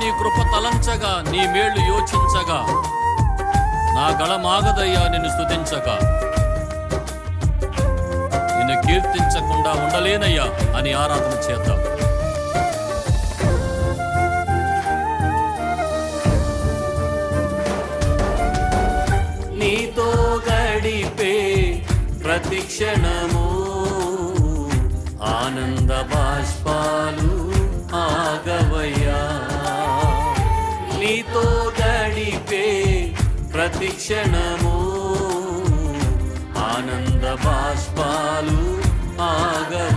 నీ కృప తలంచగా నీ మేళ్ళు యోచించగా. నా గళమాగదయ్యా నిన్ను స్థుతించగా నిన్ను కీర్తించకుండా ఉండలేనయ్యా అని ఆరాధన చేద్దాం. నీతో గడిపే ప్రతి క్షణము ఆనంద బాష్పాలు ఆగవయ్యా. నీతో గడిపే ప్రతి క్షణము ఆనంద బాష్పాలు ఆగవ